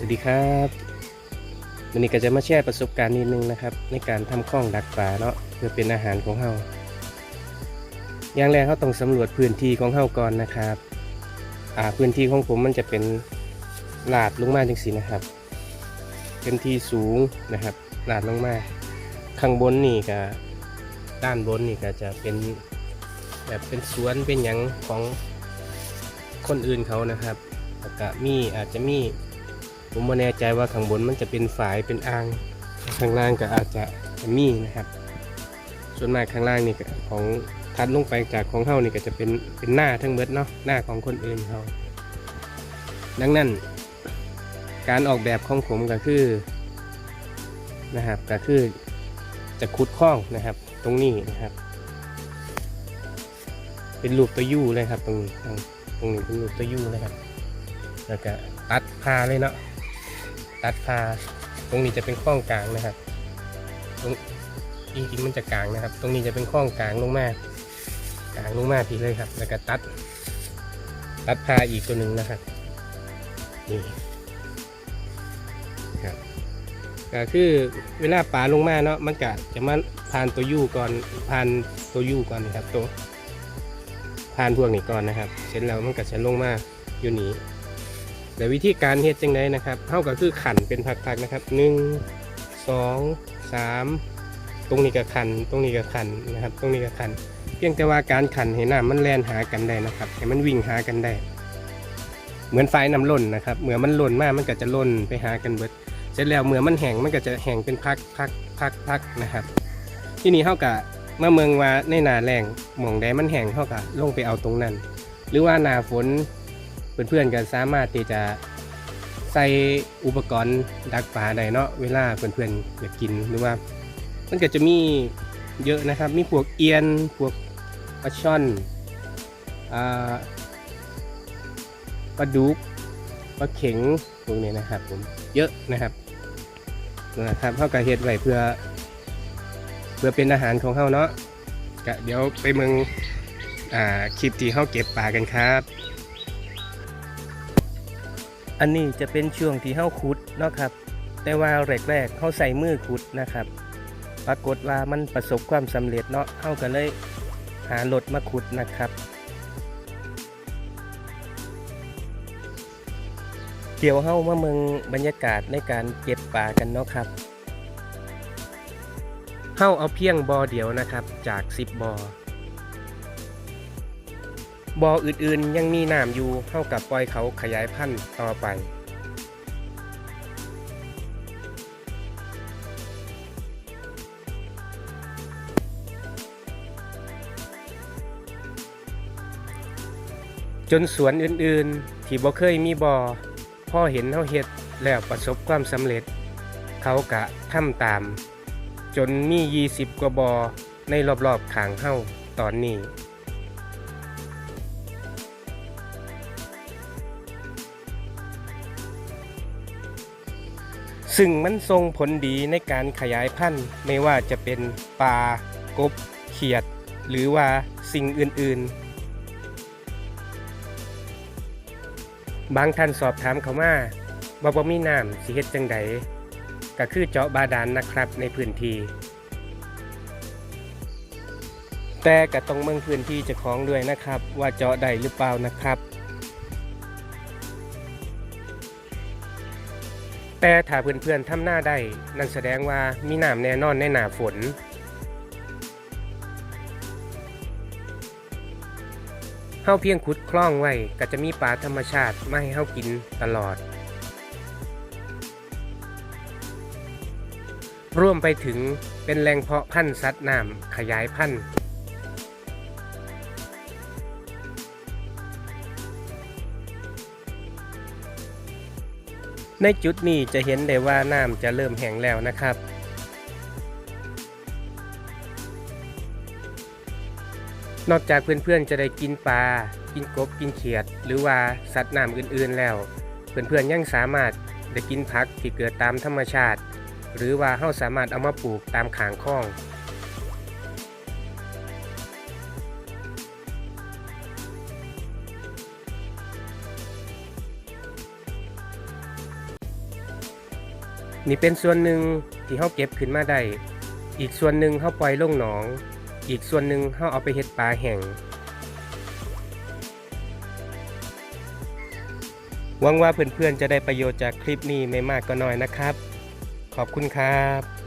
สวัสดีครับวันนี้ก็จะมาแชร์ประสบการณ์นิดนึงนะครับ ในการทำข้องดักปลาเนาะเพื่อเป็นอาหารของเฮาอย่างแรกเขาต้องสำรวจพื้นที่ของเฮาก่อนนะครับอ่าพื้นที่ของผมมันจะเป็นลาดลงมาจังสีนะครับเป็นที่สูงนะครับลาดลงมาข้างบนนี่ก็ด้านบนนี่ก็จะเป็นแบบเป็นสวนเป็นหยังของคนอื่นเขานะครับแล้วก็มีอาจจะมี ผมไม่แน่ใจว่าข้างบนมันจะเป็นฝายเป็นอ่าง ข้างล่างก็อาจจะมีนะครับ ส่วนมากข้างล่างนี่ของทัดลงไปจากของเฮานี่ก็จะเป็นเป็นหน้าทั้งเบิดเนาะหน้าของคนอื่นเขาดังนั้น การออกแบบของผมก็คือนะครับก็คือจะขุดคล้องนะครับ ตรงนี้นะครับ เป็นรูปตัวยูเลยครับ ตรงนี้ตรงตรงนี้เป็นรูปตัวยูนะครับแล้วก็ตัดพาเลยเนาะ ตัดพาตรงนี้จะเป็นข้องกลางนะครับ ตรงจริงๆมันจะกลางนะครับ ตรงนี้จะเป็นข้องกลางลงมากลางลงมาทีเลยครับ แล้วก็ตัด ตัดพาอีกตัวหนึ่งนะครับนี่ครับก็คือเวลาปลาลงมาเนาะมันก็จะมาผ่านตัวยูก่อนผ่านตัวยูก่อนนะครับตัวผ่านพวกนี้ก่อนนะครับ เสร็จแล้วมันก็จะลงมาอยู่นี้ แต่วิธีการเฮ็ดจังไดนะครับเท่ากับคือขันเป็นพักๆนะครับหนึ่งสองสามตรงนี้กับขันตรงนี้กับขันนะครับ ตรงนี้กับขัน เพียงแต่ว่าการขันให้น้ำมันแล่นหากันได้นะครับให้มันวิ่งหากันได้ เหมือนไฟน้ำล้นนะครับเมื่อมันล้นมากมันก็จะล้นไปหากันเบิดเสร็จแล้วเมื่อมันแห้งมันก็จะแห้งเป็นพักพักพักพักนะครับ ที่นี่เท่ากับเมื่อเมืองว่าในหนาแรงหม่องใดมันแห้งเท่ากับลงไปเอาตรงนั้น หรือว่าหนาฝน เพื่อนๆก็สามารถที่จะใส่อุปกรณ์ดักปลาได้เนาะเวลาเพื่อนๆอยากกินหรือว่า มันก็จะมีเยอะนะครับ มีพวกเอียนพวกปลาช่อนปลาดุกปลาเข็งพวกนี้นะครับผมเยอะนะครับนะครับเข้ากับเฮ็ดไว้เพื่อ เพื่อเป็นอาหารของเขาเนาะเดี๋ยวไปเมืองอคลิปที่เขาเก็บปลากันครับ อันนี้จะเป็นช่วงที่เฮาขุดเนาะครับ แต่ว่าแรกๆเฮาใส่มือขุดนะครับ ปรากฏว่ามันประสบความสำเร็จเนาะเฮาก็เลยหารถมาขุดนะครับเดี๋ยวเฮามาเมืองบรรยากาศในการเก็บปลากันเนาะครับเฮาเอาเพียงบอเดียวนะครับจาก 10บอ บ่ออื่นๆ ยังมีน้ำอยู่เท่ากับปล่อยเขาขยายพันธุ์ต่อไป จนสวนอื่นๆ ที่บ่เคยมีบ่อพ่อเห็นเฮาเฮ็ดแล้วประสบความสำเร็จ เขากะทำตาม จนมี 20 กว่าบ่อในรอบๆขางเฮาตอนนี้ ซึ่งมันส่งผลดีในการขยายพันธุ์ไม่ว่าจะเป็นปลากบ เขียด หรือว่าสิ่งอื่นๆ บางท่านสอบถามเขามาว่าบ่มีน้ำสิเฮ็ดจังใดก็คือเจาะบาดาลนนะครับในพื้นที่แต่ก็ต้องเมืองพื้นที่จะคล้องด้วยนะครับ ว่าเจาะได้หรือเปล่านะครับ แต่ถ้าเพื่อนๆทำหน้าได้นั่นแสดงว่ามีน้ำแน่นอนในหนาฝน เฮาเพียงขุดคลองไว้ก็จะมีปลาธรรมชาติมาให้เฮากินตลอด ร่วมไปถึงเป็นแหล่งเพาะพันธุ์สัตว์น้ำขยายพันธุ์ ในจุดนี้จะเห็นได้ว่าน้ำจะเริ่มแห้งแล้วนะครับ นอกจากเพื่อนๆจะได้กินปลา กินกบ กินเขียด หรือว่าสัตว์น้ำอื่นๆแล้ว เพื่อนๆยังสามารถได้กินผักที่เกิดตามธรรมชาติ หรือว่าเราสามารถเอามาปลูกตามขางคลอง นี่เป็นส่วนหนึ่งที่เฮาเก็บขึ้นมาได้ อีกส่วนหนึ่งเฮาปล่อยลงหนอง อีกส่วนหนึ่งเฮาเอาไปเฮ็ดปลาแห้งหวังว่าเพื่อนๆจะได้ประโยชน์จากคลิปนี้ไม่มากก็น้อยนะครับ ขอบคุณครับ